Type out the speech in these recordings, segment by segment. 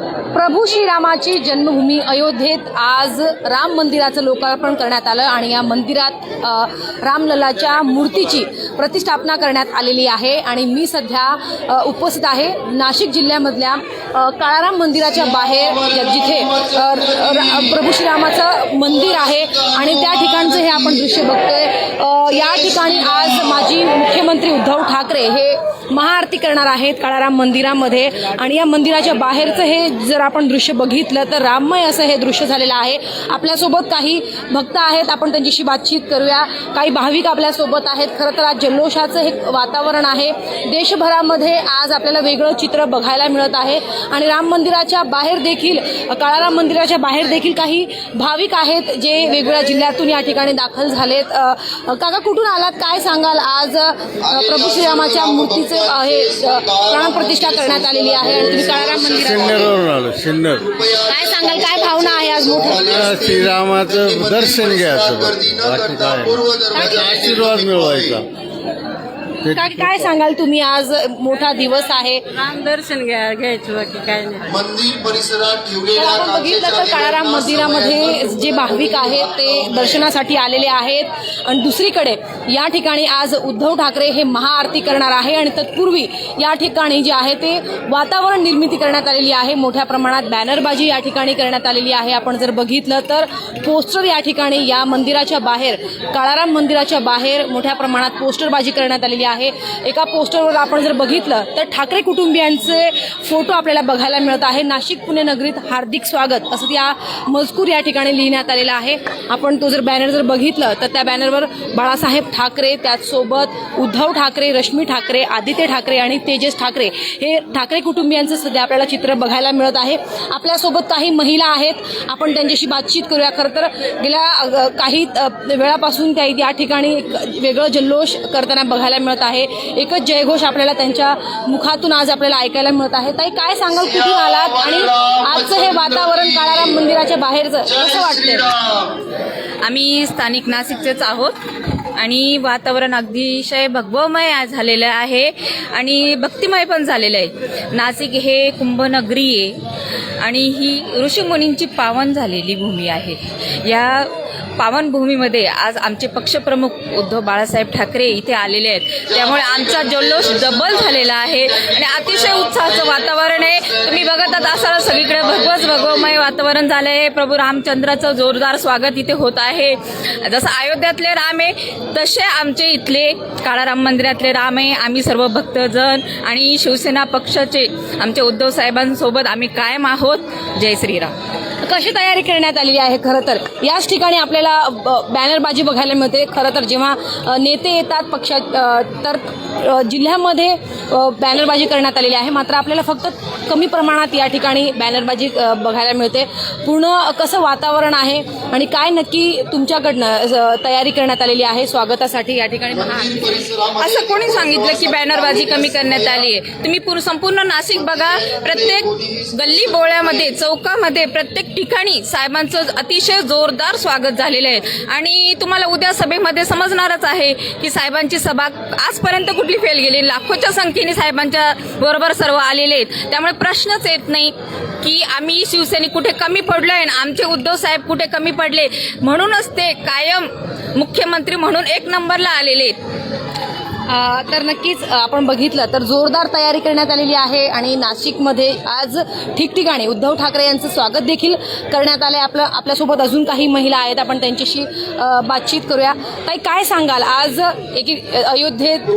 प्रभू श्रीरामाची जन्मभूमी अयोध्येत आज राम मंदिराचं लोकार्पण करण्यात आलं आणि या मंदिरात रामललाच्या मूर्तीची प्रतिष्ठापना करण्यात आलेली आहे. आणि मी सध्या उपस्थित आहे नाशिक जिल्ह्यामधल्या काळाराम मंदिराच्या बाहेर जिथे प्रभू श्रीरामाचं मंदिर आहे. आणि त्या ठिकाणचं हे आपण दृश्य बघतोय. या ठिकाणी आज माजी मुख्यमंत्री उद्धव ठाकरे हे महाआरती करणार आहेत काळाराम मंदिरामध्ये. आणि या मंदिराच्या बाहेरचं हे जर आपण दृश्य बघितलं तर राममय असं हे दृश्य झालेलं आहे. आपल्यासोबत काही भक्त आहेत आपण त्यांच्याशी बातचीत करूया. काही भाविक आपल्यासोबत आहेत. खरं तर आज जल्लोषाचं हे वातावरण आहे. देशभरामध्ये आज आपल्याला वेगळं चित्र बघायला मिळत आहे. आणि राम मंदिराच्या बाहेर देखील काळाराम मंदिराच्या बाहेर देखील काही भाविक आहेत जे वेगवेगळ्या जिल्ह्यातून या ठिकाणी दाखल झालेत. काका कुठून आलात? काय सांगाल? आज प्रभू श्रीरामाच्या मूर्तीचे हे प्राणप्रतिष्ठा करण्यात आलेली आहे आणि तुम्ही काळाराम सिन्नरवरून आलो सिन्नर काय सांगाल काय भावना आहे आज मोठी श्रीरामाचं दर्शन घ्यायचं बाकी काय त्याचा आशीर्वाद मिळवायचा. काय काय सांगाल तुम्ही? आज मोठा दिवस आहे. राम दर्शन घ्या घ्यायचं बाकी काय नाही. मंदिर परिसरात तर ठेवलेल्या आपण बघितलं तर काचेच्या काळाराम मंदिरामध्ये जे भाविक आहेत ते दर्शनासाठी आलेले आहेत. आणि दुसरीकडे या ठिकाणी आज उद्धव ठाकरे हे महाआरती करणार आहे आणि तत्पूर्वी या ठिकाणी जे आहे ते वातावरण निर्मिती करण्यात आलेली आहे. मोठ्या प्रमाणात बॅनरबाजी या ठिकाणी करण्यात आलेली आहे. आपण जर बघितलं तर पोस्टर या ठिकाणी या मंदिराच्या बाहेर काळाराम मंदिराच्या बाहेर मोठ्या प्रमाणात पोस्टरबाजी करण्यात आलेली आहे आहे. एका पोस्टरवर आपण जर बघितलं तर ठाकरे कुटुंबियांचे फोटो आपल्याला बघायला मिळत आहे. नाशिक पुणे नगरीत हार्दिक स्वागत. असं या मजकूर या ठिकाणी लिहिण्यात आलेला आहे. आपण तो जर बॅनर जर बघितलं तर त्या बॅनरवर बाळासाहेब ठाकरे त्याचसोबत उद्धव ठाकरे रश्मी ठाकरे आदित्य ठाकरे आणि तेजस ठाकरे हे ठाकरे कुटुंबियांचं सध्या आपल्याला चित्र बघायला मिळत आहे. आपल्यासोबत काही महिला आहेत. आपण त्यांच्याशी बातचीत करूया. खरं तर गेल्या काही वेळापासून त्या या ठिकाणी एक वेगळं जल्लोष करताना बघायला मिळत आहे. एकच जयघोष आपल्याला त्यांच्या मुखातून आज आपल्याला ऐकायला मिळत आहे. ताई काय सांगाल? कुठून आलात? आणि आजचं हे वातावरण काळाराम मंदिराच्या बाहेरचं कसं वाटतंय? आम्ही स्थानिक नाशिकचेच आहोत. आणि वातावरण अतिशय भगवमय आज झालेलं आहे आणि भक्तिमय पण झालेलं आहे. नाशिक हे कुंभनगरी आहे आणि ही ऋषीमुनींची पावन झालेली भूमी आहे. या पावनभूमीमध्ये आज आमचे पक्षप्रमुख उद्धव बाळासाहेब ठाकरे इथे आलेले आहेत. त्यामुळे आमचा जल्लोष डबल झालेला आहे आणि अतिशय उत्साहाचं वातावरण आहे. तुम्ही बघत असाल सगळीकडे भगवच भगवमय वातावरण झालं आहे प्रभू रामचंद्राचं जोरदार स्वागत इथे होत आहे. जसं अयोध्यातले राम आहे तसे आमचे इथले काळाराम मंदिरातले राम आहे आम्ही सर्व भक्तजन आणि शिवसेना पक्षाचे आमचे उद्धव साहेबांसोबत आम्ही कायम आहोत. जय श्रीराम. कशी तयारी करण्यात आलेली आहे खरं तर? याच ठिकाणी आपल्याला ब- बॅनरबाजी बघायला मिळते. खरं तर जेव्हा नेते येतात पक्षात तर जिल्ह्यामध्ये बॅनरबाजी करण्यात आलेली आहे. मात्र आपल्याला फक्त कमी प्रमाणात या ठिकाणी बॅनरबाजी बघायला मिळते. पूर्ण कसं वातावरण आहे आणि काय नक्की तुमच्याकडनं तयारी करण्यात आलेली आहे स्वागतासाठी या ठिकाणी? असं कोणी सांगितलं की बॅनरबाजी कमी करण्यात आली आहे तुम्ही पूर संपूर्ण नाशिक बघा. प्रत्येक गल्ली बोळ्यामध्ये चौकामध्ये प्रत्येक ठिकाणी साहेबांचं अतिशय जोरदार स्वागत झालेलं आहे. आणि तुम्हाला उद्या सभेमध्ये समजणारच आहे की साहेबांची सभा आजपर्यंत कुठली फेल गेली? लाखोच्या संख्येने साहेबांच्या बरोबर सर्व आलेले आहेत. त्यामुळे प्रश्नच येत नाही की आम्ही शिवसैनिक कुठे कमी पडलो आणि आमचे उद्धव साहेब कुठे कमी पडले? म्हणूनच ते कायम मुख्यमंत्री म्हणून एक नंबरला आलेले आहेत. तर नक्कीच आपण बघितलं तर जोरदार तयारी करण्यात आलेली आहे आणि नाशिकमध्ये आज ठिकठिकाणी उद्धव ठाकरे यांचं स्वागत देखील करण्यात आलं आहे आपलं आपल्यासोबत अजून काही महिला आहेत. आपण त्यांच्याशी बातचीत करूया. ताई काय सांगाल? आज एक अयोध्येत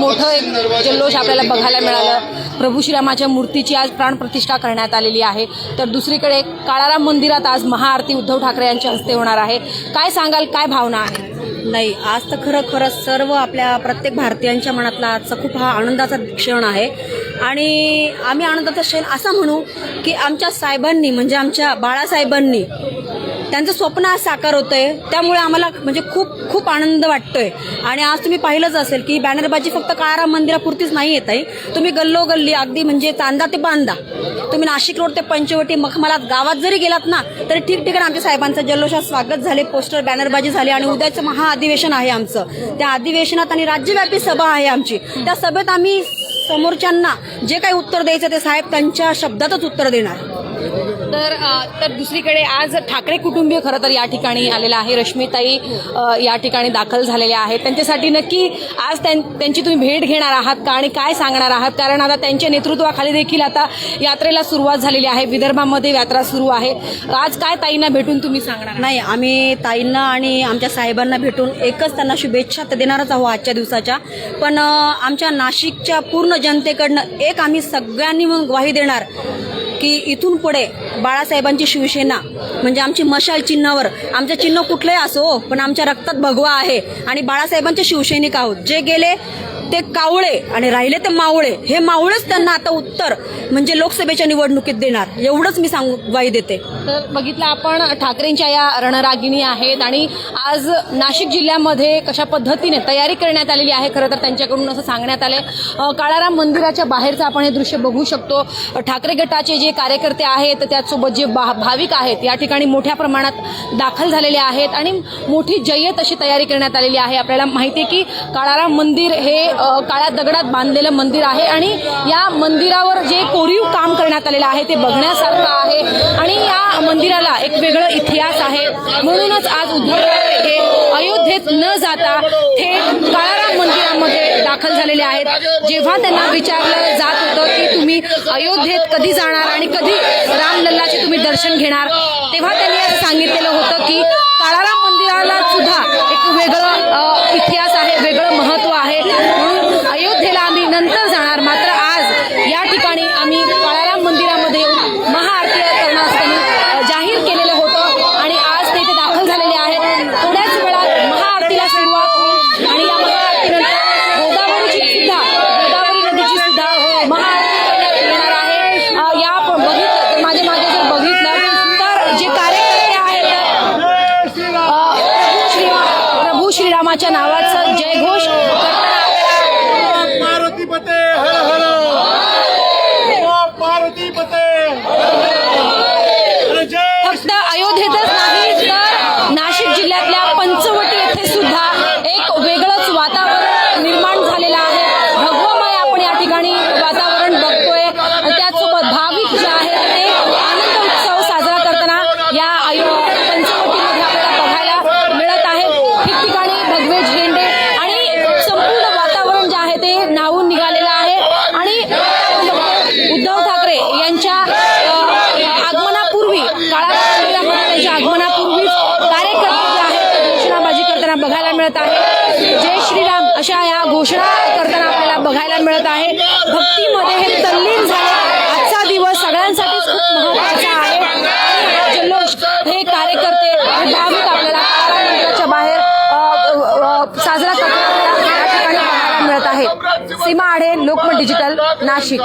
मोठं एक जल्लोष आपल्याला बघायला मिळालं. प्रभू श्रीरामाच्या मूर्तीची आज प्राणप्रतिष्ठा करण्यात आलेली आहे. तर दुसरीकडे काळाराम मंदिरात आज महाआरती उद्धव ठाकरे यांच्या हस्ते होणार आहे. काय सांगाल? काय भावना आहे नाही आज तर खरं खरंच सर्व आपल्या प्रत्येक भारतीयांच्या मनातला आजचा खूप हा आनंदाचा क्षण आहे. आणि आम्ही आनंदाचा क्षण असा म्हणू की आमच्या साहेबांनी म्हणजे आमच्या बाळासाहेबांनी त्यांचं स्वप्न आज साकार होतं आहे त्यामुळे आम्हाला म्हणजे खूप खूप आनंद वाटतोय. आणि आज तुम्ही पाहिलंच असेल की बॅनरबाजी फक्त काळाराम मंदिरापुरतीच नाही येत आहे. तुम्ही गल्लोगल्ली अगदी म्हणजे चांदा ते बांदा तुम्ही नाशिक रोड ते पंचवटी मखमालात गावात जरी गेलात ना तरी ठिकठिकाणी आमच्या साहेबांचं जल्लोषात स्वागत झाले पोस्टर बॅनरबाजी झाली आणि उद्याचं महाअधिवेशन आहे आमचं. त्या अधिवेशनात आणि राज्यव्यापी सभा आहे आमची. त्या सभेत आम्ही समोरच्यांना जे काही उत्तर द्यायचं ते साहेब त्यांच्या शब्दातच उत्तर देणार. तर तर दुसरीकडे आज ठाकरे कुटुंबीय खरं तर या ठिकाणी आलेलं आहे. रश्मिताई या ठिकाणी दाखल झालेल्या आहेत. त्यांच्यासाठी नक्की आज त्यां- त्यांची तुम्ही भेट घेणार आहात का आणि काय सांगणार आहात? कारण आता त्यांच्या नेतृत्वाखाली देखील आता यात्रेला सुरुवात झालेली आहे. विदर्भामध्ये यात्रा सुरू आहे. आज काय ताईंना भेटून तुम्ही सांगणार नाही आम्ही ताईंना आणि आमच्या साहेबांना भेटून एकच त्यांना शुभेच्छा तर देणारच आहोत आजच्या दिवसाच्या. पण आमच्या नाशिकच्या पूर्ण जनतेकडनं एक आम्ही सगळ्यांनी मग ग्वाही देणार. की इथून पुढे बाळासाहेबांची शिवसेना म्हणजे आमची मशाल चिन्हावर. आमचं चिन्ह कुठलंही असो पण आमच्या रक्तात भगवा आहे. आणि बाळासाहेबांचे शिवसैनिक आहोत. जे गेले ते कावळे आणि राहिले ते मावळे. हे मावळेच त्यांना आता उत्तर म्हणजे लोकसभेच्या निवडणुकीत देणार. एवढंच मी सांगू ग्वाही देते. तर बघितलं आपण ठाकरेंच्या या रणरागिणी आहेत आणि आज नाशिक जिल्ह्यामध्ये कशा पद्धतीने तयारी करण्यात आलेली आहे खरं तर त्यांच्याकडून असं सांगण्यात आले काळाराम मंदिराच्या बाहेरचं आपण हे दृश्य बघू शकतो. ठाकरे गटाचे जे कार्यकर्ते आहेत त्याचसोबत जे भा भाविक आहेत या ठिकाणी मोठ्या प्रमाणात दाखल झालेले आहेत आणि मोठी जय्यत अशी तयारी करण्यात आलेली आहे. आपल्याला माहिती आहे की काळाराम मंदिर हे काळ्या दगडात बांधलेलं मंदिर आहे आणि या मंदिरावर जे कोरीव काम करण्यात आलेलं आहे ते बघण्यासारखं आहे आणि या मंदिराला एक वेगळं इतिहास आहे. म्हणूनच आज उद्धव हे अयोध्येत न जाता थेट काळाराम मंदिरामध्ये दाखल झालेले आहेत. जेव्हा त्यांना विचारलं जात होतं की तुम्ही अयोध्येत कधी जाणार आणि कधी रामलल्लाचे तुम्ही दर्शन घेणार तेव्हा त्यांनी असं सांगितलेलं होतं की काळाराम मंदिराला सुद्धा एक वेगळं इतिहास आहे वेगळं महत्त्व आहे म्हणून अयोध्येला आम्ही नंतर जाणार. मात्र आज या ठिकाणी आम्ही काळाराम मंदिरामध्ये येऊन महाआरती करण्यास त्यांनी जाहीर केलेलं होतं आणि आज ते इथे दाखल झालेले आहेत. थोड्याच वेळात महाआरतीला सुरुवात होईल आणि या महाआरतीनंतर गोदावरीची सुद्धा गोदावरी नदीची सुद्धा महाआरती करण्यात येणार आहे. या बघितलं माझ्या मागे जर बघितलं तर जे कार्यकर्ते आहेत प्रभू श्रीरामाच्या नावा जयघोष करताना पार्वती पते हर हर ओ पार्वती पते अरे जय फक्त अयोध्येतच नाही तर नाशिक जिल्ह्यातल्या पंचवटी येथे सुद्धा एक वेगळंच वातावरण निर्माण झालेलं आहे भगवमय आपण या ठिकाणी वातावरण बघतोय आणि त्याचसोबत भाविक जे आहेत ते आनंद उत्सव साजरा करताना या अयो पंचवटीमध्ये आपल्याला बघायला मिळत आहे ठिकठिकाणी भगवे झेंडे आणि संपूर्ण वातावरण जे आहे ते नावून निघालेलं आहे आणि उद्धव ठाकरे यांच्या अ, आगमनापूर्वी काळा मंदिरामध्ये त्यांच्या आगमनापूर्वीच कार्यकर्ते जे आहेत ते घोषणाबाजी करताना बघायला मिळत आहे जय श्रीराम अशा या घोषणा करताना आपल्याला बघायला मिळत आहे. भक्तीमध्ये हे तल्लीन झाले. आजचा दिवस सगळ्यांसाठीच खूप महत्त्वाचा आहे. आणि हा जल्लोष हे कार्यकर्ते भाविक आपल्याला काळा मंदिराच्या बाहेर साजरा करताना या ठिकाणी पाहायला मिळत आहे सीमा आढे लोकमत डिजिटल नाशिक.